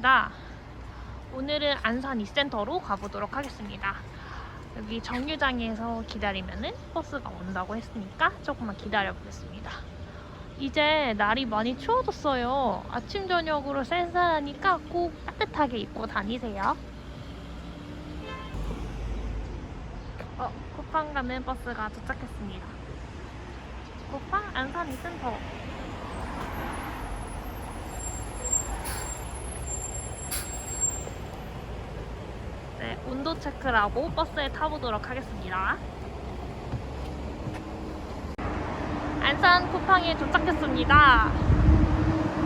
클로이입니다. 오늘은 안산 이센터로 가보도록 하겠습니다. 여기 정류장에서 기다리면은 버스가 온다고 했으니까 조금만 기다려 보겠습니다. 이제 날이 많이 추워졌어요. 아침 저녁으로 쌀쌀하니까 꼭 따뜻하게 입고 다니세요. 어, 쿠팡 가는 버스가 도착했습니다. 쿠팡 안산 이센터. 온도 체크를 하고 버스에 타보도록 하겠습니다. 안산 쿠팡에 도착했습니다.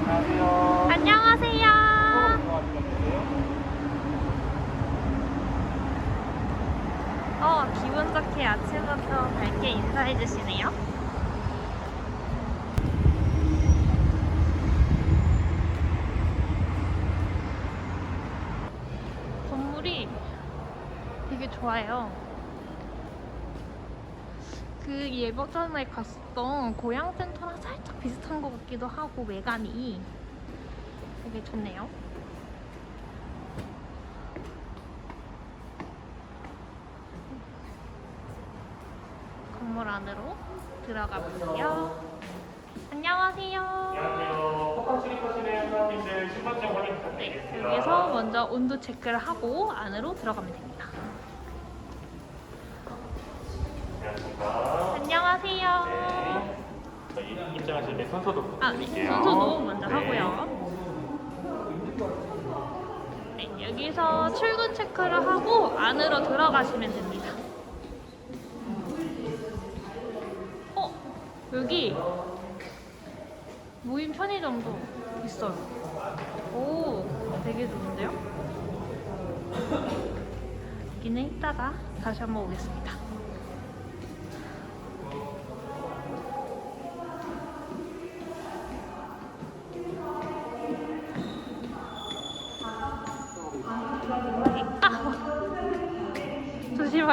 안녕하세요. 안녕하세요. 어, 기분 좋게 아침부터 밝게 인사해 주시네요. 건물이 되게 좋아요. 그 예전 전에 갔었던 고향센터랑 살짝 비슷한 것 같기도 하고 외관이 되게 좋네요. 건물 안으로 들어가 볼게요. 안녕하세요. 안녕하세요. 포카 출입하시는 사람님들 신분증 확인 네, 부탁드리겠습니다. 여기서 먼저 온도 체크를 하고 안으로 들어가면 됩니다. 때 손소독 아, 네. 부탁드릴게요. 순서도 먼저 네. 하고요. 네, 여기서 출근 체크를 하고 안으로 들어가시면 됩니다. 어, 여기 무인 편의점도 있어요. 오, 되게 좋은데요? 여기는 이따가 다시 한번 오겠습니다.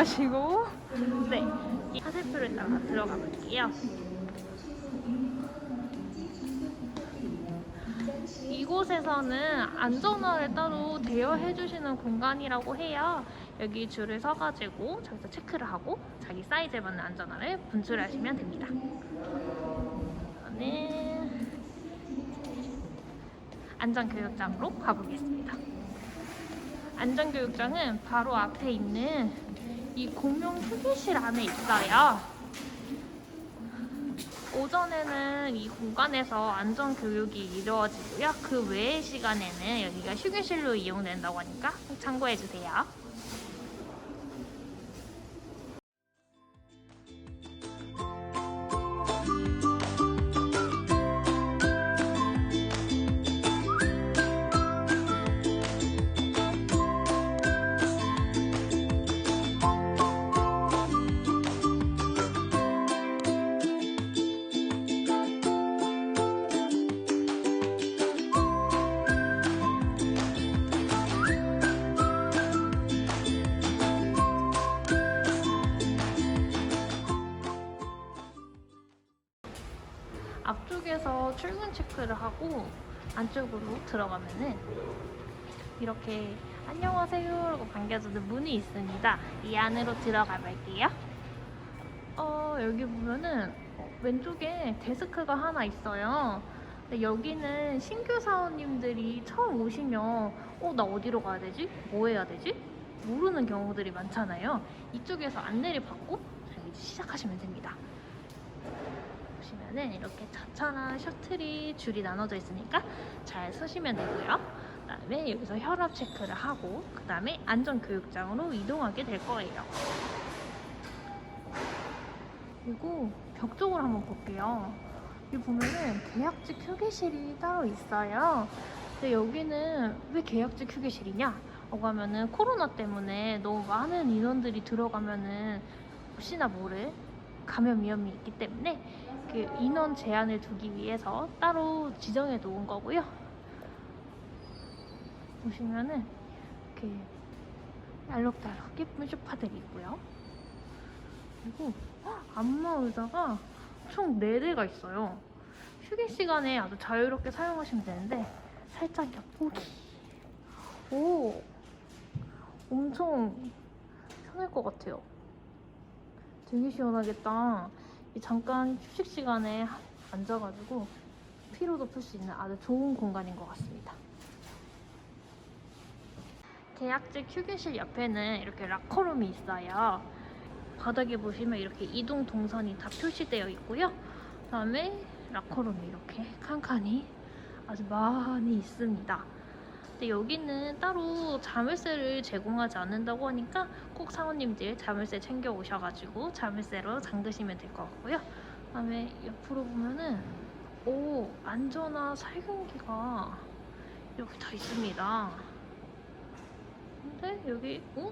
아! 조심하시고 네, 이 화살표를 따라 들어가 볼게요. 이곳에서는 안전화를 따로 대여해 주시는 공간이라고 해요. 여기 줄을 서가지고 저기서 체크를 하고 자기 사이즈에 맞는 안전화를 분출하시면 됩니다. 저는 안전교육장으로 가보겠습니다. 안전교육장은 바로 앞에 있는 이 공용 휴게실 안에 있어요. 오전에는 이 공간에서 안전 교육이 이루어지고요. 그 외의 시간에는 여기가 휴게실로 이용된다고 하니까 꼭 참고해 주세요. 체크를 하고 안쪽으로 들어가면은 이렇게 안녕하세요 라고 반겨주는 문이 있습니다. 이 안으로 들어가 볼게요. 어, 여기 보면은 어, 왼쪽에 데스크가 하나 있어요. 여기는 신규 사원님들이 처음 오시면 어, 나 어디로 가야 되지? 뭐 해야 되지? 모르는 경우들이 많잖아요. 이쪽에서 안내를 받고 시작하시면 됩니다. 보시면은 이렇게 차차랑 셔틀이 줄이 나눠져 있으니까 잘 서시면 되고요. 그다음에 여기서 혈압 체크를 하고 그다음에 안전 교육장으로 이동하게 될 거예요. 그리고 벽 쪽으로 한번 볼게요. 여기 보면은 계약직 휴게실이 따로 있어요. 근데 여기는 왜 계약직 휴게실이냐? 라고 하면은 코로나 때문에 너무 많은 인원들이 들어가면은 혹시나 모를 감염 위험이 있기 때문에 그 인원 제한을 두기 위해서 따로 지정해 놓은 거고요. 보시면은 이렇게 알록달록 예쁜 소파들이 있고요. 그리고 안마 의자가 총 4대가 있어요. 휴게 시간에 아주 자유롭게 사용하시면 되는데 살짝 엿보기. 오, 엄청 편할 것 같아요. 되게 시원하겠다. 이 잠깐 휴식 시간에 앉아가지고 피로도 풀 수 있는 아주 좋은 공간인 것 같습니다. 계약직 휴게실 옆에는 이렇게 라커룸이 있어요. 바닥에 보시면 이렇게 이동 동선이 다 표시되어 있고요. 그 다음에 라커룸이 이렇게 칸칸이 아주 많이 있습니다. 근데 여기는 따로 자물쇠를 제공하지 않는다고 하니까 꼭 사모님들 자물쇠 챙겨 오셔가지고 자물쇠로 잠그시면 될 것 같고요. 그다음에 옆으로 보면은 오 안전화 살균기가 이렇게 다 있습니다. 근데 여기 어?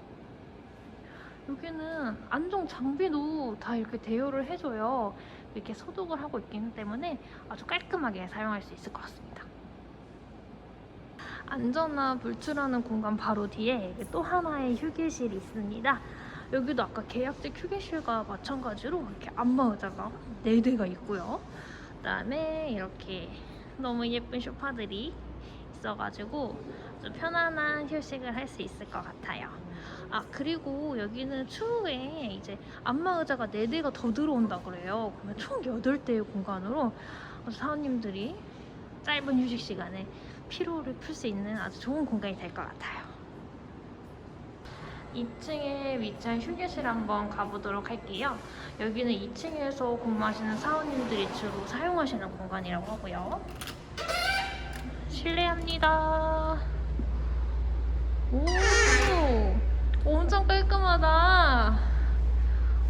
여기는 안전 장비도 다 이렇게 대여를 해줘요. 이렇게 소독을 하고 있기 때문에 아주 깔끔하게 사용할 수 있을 것 같습니다. 안전화 불출하는 공간 바로 뒤에 또 하나의 휴게실이 있습니다. 여기도 아까 계약직 휴게실과 마찬가지로 이렇게 안마 의자가 4대가 있고요. 그다음에 이렇게 너무 예쁜 소파들이 있어가지고 좀 편안한 휴식을 할 수 있을 것 같아요. 아 그리고 여기는 추후에 이제 안마 의자가 4대가 더 들어온다 그래요. 그러면 총 8대의 공간으로 사원님들이 짧은 휴식 시간에 피로를 풀 수 있는 아주 좋은 공간이 될 것 같아요. 2층에 위치한 휴게실 한번 가보도록 할게요. 여기는 2층에서 근무하시는 사원님들이 주로 사용하시는 공간이라고 하고요. 실례합니다. 오, 엄청 깔끔하다.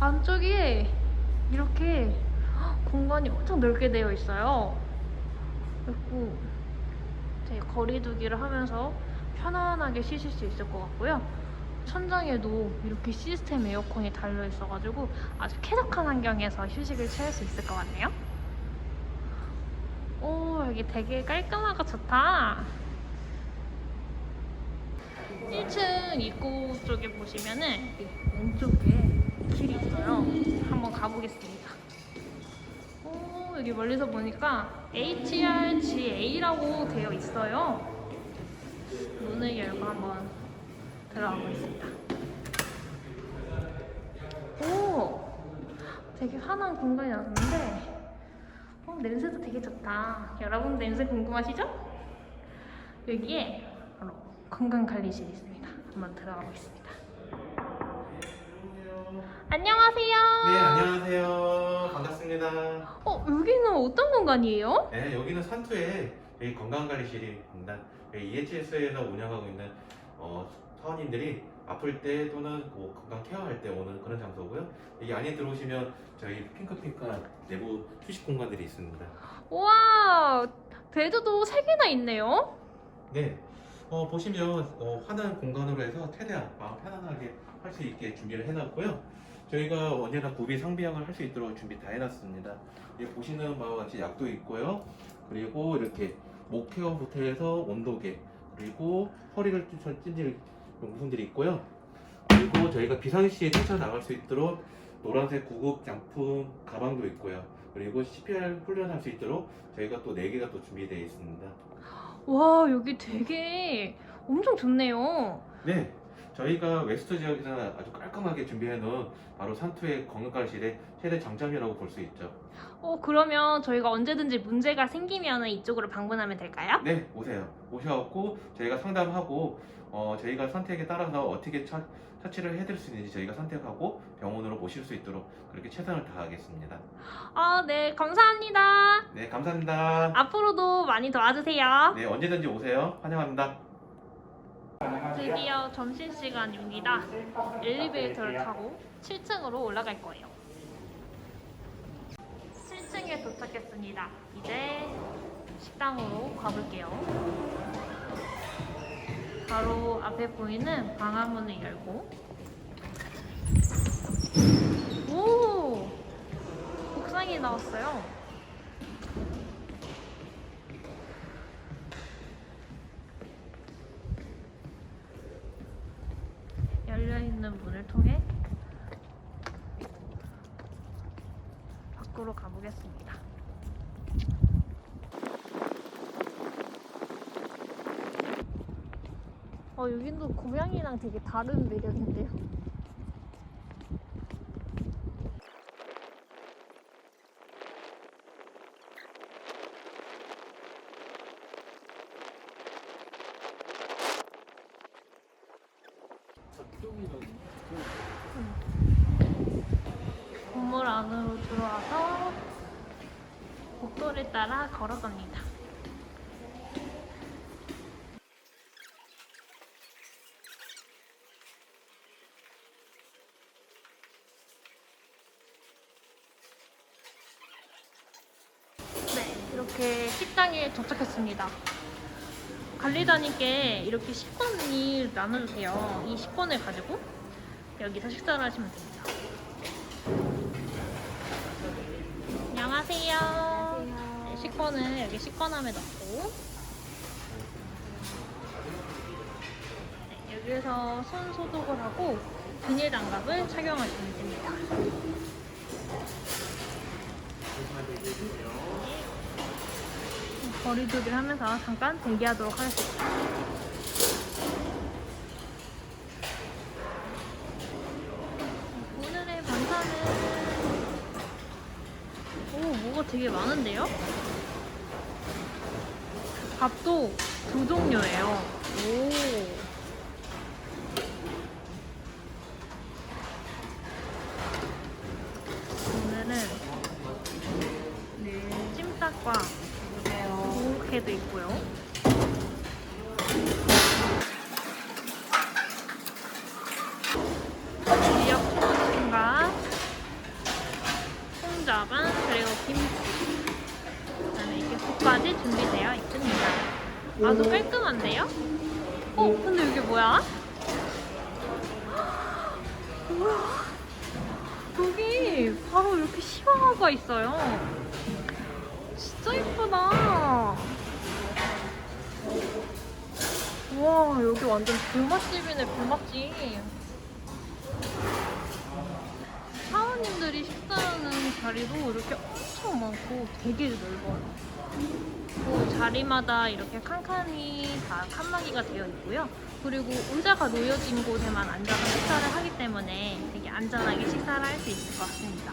안쪽에 이렇게 공간이 엄청 넓게 되어 있어요. 그리고 거리두기를 하면서 편안하게 쉬실 수 있을 것 같고요. 천장에도 이렇게 시스템 에어컨이 달려 있어가지고 아주 쾌적한 환경에서 휴식을 취할 수 있을 것 같네요. 오, 여기 되게 깔끔하고 좋다. 1층 입구 쪽에 보시면은 이 왼쪽에 길이 있어요. 한번 가보겠습니다. 오, 여기 멀리서 보니까 HRGA라고 되어 있어요. 문을 열고 한번 들어가 보겠습니다. 오, 되게 환한 공간이 나왔는데 어, 냄새도 되게 좋다. 여러분 냄새 궁금하시죠? 여기에 바로 건강관리실이 있습니다. 한번 들어가 보겠습니다. 안녕하세요. 네, 안녕하세요. 반갑습니다. 어, 여기는 어떤 공간이에요? 네, 여기는 산투의 여기 건강관리실입니다. EHS에서 운영하고 있는 어, 사원님들이 아플 때 또는 뭐 건강 케어할 때 오는 그런 장소고요. 여기 안에 들어오시면 저희 핑크핑크한 내부 휴식 공간들이 있습니다. 우와, 베드도 세 개나 있네요. 네, 어, 보시면 어, 환한 공간으로 해서 최대한 마음 편안하게 할 수 있게 준비를 해놨고요. 저희가 언제나 구비 상비약을 할 수 있도록 준비 다 해놨습니다. 여기 보시는 바와 같이 약도 있고요. 그리고 이렇게 목 케어부터 해서 온도계 그리고 허리를 찢- 찢을 용품들이 있고요. 그리고 저희가 비상시에 뛰쳐 나갈 수 있도록 노란색 구급 장품 가방도 있고요. 그리고 CPR 훈련할 수 있도록 저희가 또 4개가 또 준비되어 있습니다. 와, 여기 되게 엄청 좋네요. 네, 저희가 웨스트 지역에서 아주 깔끔하게 준비해 놓은 바로 산투의 건강관리실의 최대 장점이라고 볼 수 있죠. 어, 그러면 저희가 언제든지 문제가 생기면 이쪽으로 방문하면 될까요? 네, 오세요. 오셔갖고 저희가 상담하고 어, 저희가 선택에 따라서 어떻게 처, 처치를 해드릴 수 있는지 저희가 선택하고 병원으로 모실 수 있도록 그렇게 최선을 다하겠습니다. 아, 네, 감사합니다. 네, 감사합니다. 앞으로도 많이 도와주세요. 네, 언제든지 오세요. 환영합니다. 드디어 점심시간입니다. 엘리베이터를 타고 7층으로 올라갈 거예요. 7층에 도착했습니다. 이제 식당으로 가볼게요. 바로 앞에 보이는 방화문을 열고 오! 복상이 나왔어요. 열려있는 문을 통해 밖으로 가보겠습니다. 어, 여긴도 고향이랑 되게 다른 매력인데요. 건물 안으로 들어와서 복도를 따라 걸어갑니다. 네, 이렇게 식당에 도착했습니다. 관리자님께 이렇게 식권이 나눠주세요. 이 식권을 가지고 여기서 식사를 하시면 됩니다. 안녕하세요. 네, 식권을 여기 식권함에 넣고 네, 여기에서 손 소독을 하고 비닐 장갑을 착용하시면 됩니다. 거리두기를 하면서 잠깐 대기하도록 하겠습니다. 되게 많은데요? 밥도 두 종류예요. 오. 오늘은 네, 찜닭과 고로케도 있고요. 미역 초무침과 홍자반 그리고 김치 그다음에 국까지 준비되어 있습니다. 아주 깔끔한데요? 어 근데 이게 뭐야? 여기 바로 이렇게 시화가 있어요. 진짜 예쁘다. 우와 여기 완전 불맛집이네 불맛집. 사원님들이 식사하는 자리도 이렇게 엄청 많고 되게 넓어요. 그 자리마다 이렇게 칸칸이 다 칸막이가 되어 있고요. 그리고 의자가 놓여진 곳에만 앉아서 식사를 하기 때문에 되게 안전하게 식사를 할 수 있을 것 같습니다.